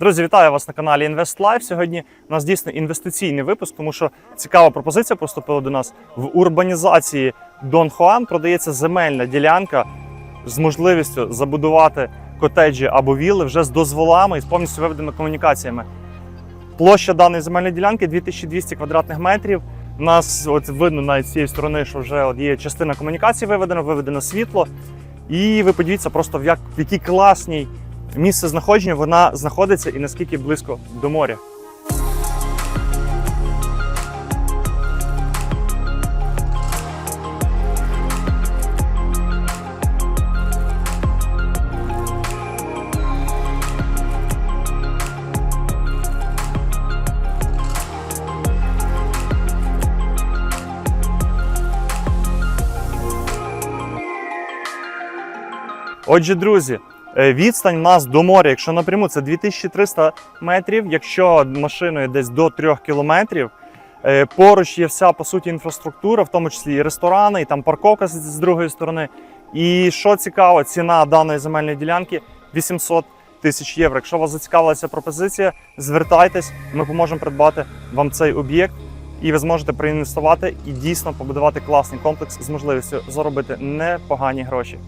Друзі, вітаю вас на каналі Invest. Сьогодні у нас дійсно інвестиційний випуск, тому що цікава пропозиція поступила до нас в урбанізації Дон Хуан. Продається земельна ділянка з можливістю забудувати котеджі або вілли вже з дозволами і з повністю виведеними комунікаціями. Площа даної земельної ділянки 2200 квадратних метрів. У нас от видно з цієї сторони, що вже от є частина комунікації виведена, виведено світло. І ви подивіться просто в як в якій класній місце знаходження вона знаходиться і наскільки близько до моря. Отже, друзі, відстань у нас до моря, якщо напряму, це 2300 метрів, якщо машиною десь до 3 кілометрів. Е, Поруч є вся по суті інфраструктура, в тому числі і ресторани, і там парковка з- другої сторони. І що цікаво, ціна даної земельної ділянки 800 тисяч євро. Якщо вас зацікавила ця пропозиція, звертайтесь, ми поможемо придбати вам цей об'єкт, і ви зможете проінвестувати і дійсно побудувати класний комплекс з можливістю заробити непогані гроші.